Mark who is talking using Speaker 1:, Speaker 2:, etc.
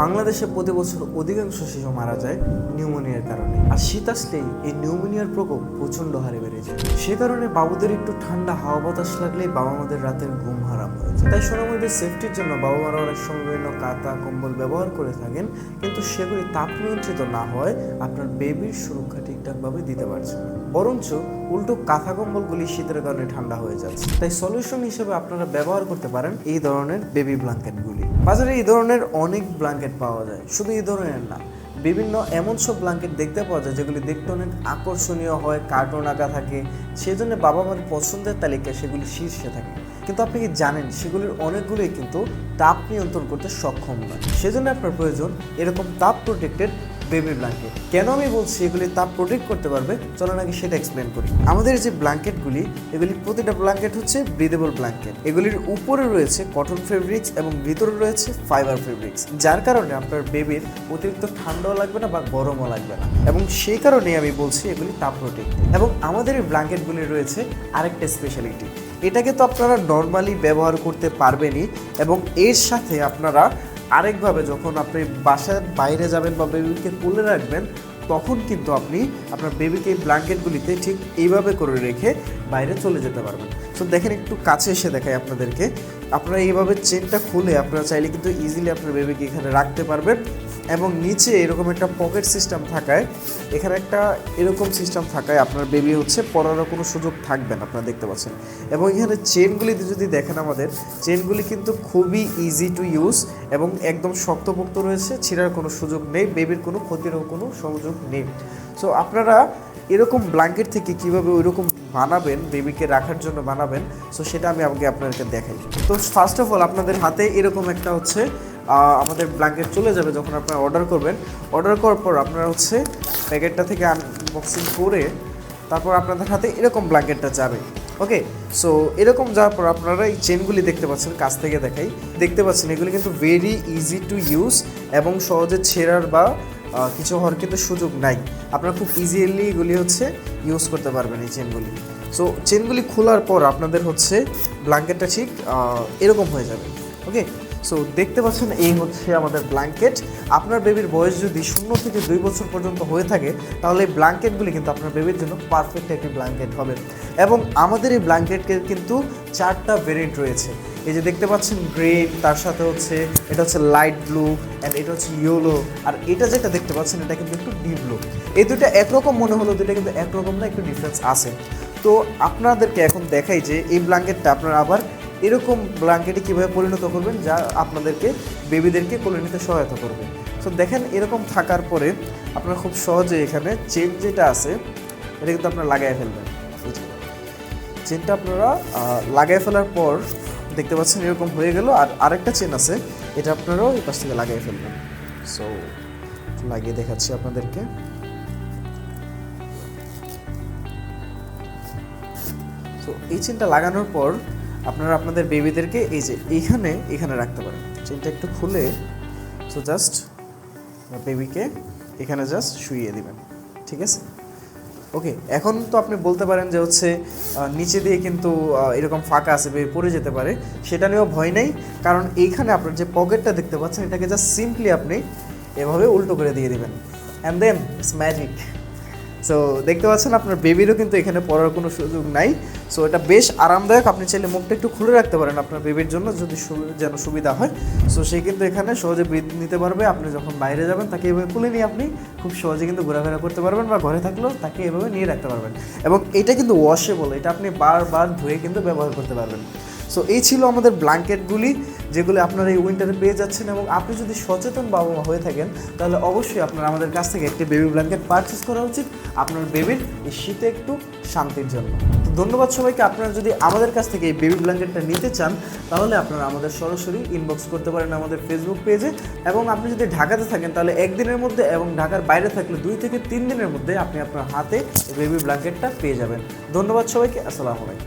Speaker 1: বাংলাদেশে প্রতি বছর অধিকাংশ শিশু মারা যায় নিউমোনিয়ার কারণে। আর শীত আসলেই এই নিউমোনিয়ার প্রকোপ প্রচণ্ড হারে বেড়ে যায়। সে কারণে বাবুদের একটু ঠান্ডা হাওয়া বাতাস লাগলেই বাবা মাদের রাতের ঘুম হারাম হয়ে যায়। তাই সোনাময়ীদের সেফটির জন্য বাবা মারা অনেক সময় বিভিন্ন কাতা কম্বল ব্যবহার করে থাকেন। কিন্তু সেগুলি তাপ নিয়ন্ত্রিত না হয় আপনার বেবির সুরক্ষা ঠিকঠাকভাবে দিতে পারছে না। বরঞ্চ উল্টো কাঁথা কম্বলগুলি শীতের কারণে ঠান্ডা হয়ে যাচ্ছে। তাই সলিউশন হিসেবে আপনারা ব্যবহার করতে পারেন এই ধরনের বেবি ব্ল্যাঙ্কেটগুলি বাজারে এই ধরনের অনেক ব্ল্যাঙ্কেট পাওয়া যায়। শুধু এই ধরনের না, বিভিন্ন এমন সব ব্ল্যাঙ্কেট দেখতে পাওয়া যায় যেগুলি দেখতে অনেক আকর্ষণীয় হয় কার্টুন আঁকা থাকে। সেই জন্য বাবা মার পছন্দের তালিকায় সেগুলি শীর্ষে থাকে। কিন্তু আপনি কি জানেন, সেগুলির অনেকগুলোই কিন্তু তাপ নিয়ন্ত্রণ করতে সক্ষম নয়। সেজন্য আপনার প্রয়োজন এরকম তাপ প্রোটেক্টেড বেবি ব্ল্যাঙ্কেট। কেন আমি বলছি এগুলি তাপ প্রোটেক্ট করতে পারবে? চলো নাকি সেটা এক্সপ্লেন করি। আমাদের যে ব্ল্যাঙ্কেটগুলি, এগুলি প্রতিটা ব্ল্যাঙ্কেট হচ্ছে ব্রিদেবল ব্ল্যাঙ্কেট এগুলির উপরে রয়েছে কটন ফেব্রিক্স এবং ভিতরে রয়েছে ফাইবার ফেব্রিক্স যার কারণে আপনার বেবির অতিরিক্ত ঠান্ডাও লাগবে না বা গরমও লাগবে না। এবং সেই কারণেই আমি বলছি এগুলি তাপ প্রোটেক্ট এবং আমাদের এই ব্ল্যাঙ্কেটগুলি রয়েছে আরেকটা স্পেশালিটি এটাকে তো আপনারা নর্মালি ব্যবহার করতে পারবেনই এবং এর সাথে আপনারা আরেকভাবে যখন আপনি বাসার বাইরে যাবেন বা বেবিকে তুলে রাখবেন, তখন কিন্তু আপনি আপনার বেবিকে এই ব্ল্যাঙ্কেটগুলিতে ঠিক এইভাবে করে রেখে বাইরে চলে যেতে পারবেন। সো দেখেন একটু কাছে এসে দেখাই আপনাদেরকে। আপনারা এইভাবে চেনটা খুলে আপনারা চাইলে কিন্তু ইজিলি আপনার বেবিকে এখানে রাখতে পারবেন। এবং নিচে এরকম একটা পকেট সিস্টেম থাকায়, এখানে একটা এরকম সিস্টেম থাকায় আপনার বেবি হচ্ছে পড়ারও কোনো সুযোগ থাকবে না, আপনারা দেখতে পাচ্ছেন। এবং এখানে চেনগুলি যদি দেখেন আমাদের চেনগুলি কিন্তু খুবই ইজি টু ইউজ এবং একদম শক্তপোক্ত রয়েছে, ছিঁড়ার কোনো সুযোগ নেই বেবির কোনো ক্ষতিরও কোনো সুযোগ নেই। সো আপনারা এরকম ব্ল্যাঙ্কেট থেকে কীভাবে ওইরকম বানাবেন বেবিকে রাখার জন্য বানাবেন সো সেটা আমি আগে আপনাদেরকে দেখাই। তো ফার্স্ট অফ অল আপনাদের হাতে এরকম একটা হচ্ছে আমাদের ব্ল্যাঙ্কেট চলে যাবে যখন আপনারা অর্ডার করবেন। অর্ডার করার পর আপনারা হচ্ছে প্যাকেটটা থেকে আনবক্সিং করে তারপর আপনাদের হাতে এরকম ব্ল্যাঙ্কেটটা যাবে। ওকে সো এরকম যাওয়ার পর আপনারা এই চেনগুলি দেখতে পাচ্ছেন, কাছ থেকে দেখাই। দেখতে পাচ্ছেন, এগুলি কিন্তু ভেরি ইজি টু ইউজ এবং সহজে ছেঁড়ার বা কিছু হওয়ার কিন্তু সুযোগ নাই। আপনারা খুব ইজিলি এগুলি হচ্ছে ইউজ করতে পারবেন এই চেনগুলি সো চেনগুলি খোলার পর আপনাদের হচ্ছে ব্ল্যাঙ্কেটটা ঠিক এরকম হয়ে যাবে। ওকে সো দেখতে পাচ্ছেন, এই হচ্ছে আমাদের ব্ল্যাঙ্কেট আপনার বেবির বয়স যদি শূন্য থেকে দুই বছর পর্যন্ত হয়ে থাকে, তাহলে এই ব্ল্যাঙ্কেটগুলি কিন্তু আপনার বেবির জন্য পারফেক্ট একটি ব্ল্যাঙ্কেট হবে। এবং আমাদের এই ব্ল্যাঙ্কেটের কিন্তু চারটা ভেরিয়েন্ট রয়েছে। এই যে দেখতে পাচ্ছেন গ্রিন তার সাথে হচ্ছে, এটা হচ্ছে লাইট ব্লু অ্যান্ড এটা হচ্ছে ইয়েলো আর এটা যেটা দেখতে পাচ্ছেন, এটা কিন্তু একটু ডিপ ব্লু এই দুটো একরকম মনে হলো দুটো কিন্তু একরকম না, একটু ডিফারেন্স আছে। তো আপনাদেরকে এখন দেখাই যে এই ব্ল্যাঙ্কেটটা আপনারা আবার এরকম ব্ল্যাঙ্কেটে কীভাবে পরিণত করবেন যা আপনাদেরকে, বেবিদেরকে কোলে নিতে সহায়তা করবে। সো দেখেন এরকম থাকার পরে আপনারা খুব সহজে এখানে চেন যেটা আছে, এটা কিন্তু আপনারা লাগাই ফেলবেন। চেনটা আপনারা লাগাই ফেলার পর দেখতে পাচ্ছেন এরকম হয়ে গেল। আর আরেকটা চেন আছে, এটা আপনারাও এই পাশ থেকে লাগাই ফেলবেন। সো লাগিয়ে দেখাচ্ছি আপনাদেরকে। তো এই চেনটা লাগানোর পর আপনারা আপনাদের বেবিদেরকে এই যে এইখানে এখানে রাখতে পারেন। চেনটা একটু খুলে সো জাস্ট বেবিকে এখানে জাস্ট শুইয়ে দিবেন, ঠিক আছে? ওকে এখন তো আপনি বলতে পারেন যে হচ্ছে নিচে দিয়ে কিন্তু এরকম ফাঁকা আছে বেবি পড়ে যেতে পারে। সেটা নিয়েও ভয় নেই, কারণ এইখানে আপনার যে পকেটটা দেখতে পাচ্ছেন, এটাকে জাস্ট সিম্পলি আপনি এভাবে উল্টো করে দিয়ে দিবেন। And then it's magic so দেখতে পাচ্ছেন আপনার বেবিরও কিন্তু এখানে পড়ার কোনো সুযোগ নাই। সো এটা বেশ আরামদায়ক। আপনি চাইলে মুখটা একটু খুলে রাখতে পারেন আপনার বেবির জন্য যদি যেন সুবিধা হয়। সো সে কিন্তু এখানে সহজে ব্রিথ নিতে পারবে। আপনি যখন বাইরে যাবেন, তাকে এভাবে খুলে নিয়ে আপনি খুব সহজে কিন্তু ঘোরাফেরা করতে পারবেন বা ঘরে থাকলেও তাকে এভাবে নিয়ে রাখতে পারবেন। এবং এটা কিন্তু ওয়াশেবল এটা আপনি বারবার ধুয়ে কিন্তু ব্যবহার করতে পারবেন। সো এই ছিল আমাদের ব্ল্যাঙ্কেটগুলি যেগুলি আপনারা এই উইন্টারে পেয়ে যাচ্ছেন এবং আপনি যদি সচেতন বাবা মা হয়ে থাকেন, তাহলে অবশ্যই আপনার আমাদের কাছ থেকে একটি বেবি ব্ল্যাঙ্কেট পারচেস করা উচিত। আপনার বেবির এই শীতে একটু শান্তির জন্য। তো ধন্যবাদ সবাইকে। আপনারা যদি আমাদের কাছ থেকে এই বেবি ব্ল্যাঙ্কেটটা নিতে চান, তাহলে আপনারা আমাদের সরাসরি ইনবক্স করতে পারেন আমাদের ফেসবুক পেজে এবং আপনি যদি ঢাকাতে থাকেন, তাহলে একদিনের মধ্যে এবং ঢাকার বাইরে থাকলে দুই থেকে তিন দিনের মধ্যে আপনি আপনার হাতে বেবি ব্ল্যাঙ্কেটটা পেয়ে যাবেন। ধন্যবাদ সবাইকে। আসসালামু আলাইকুম।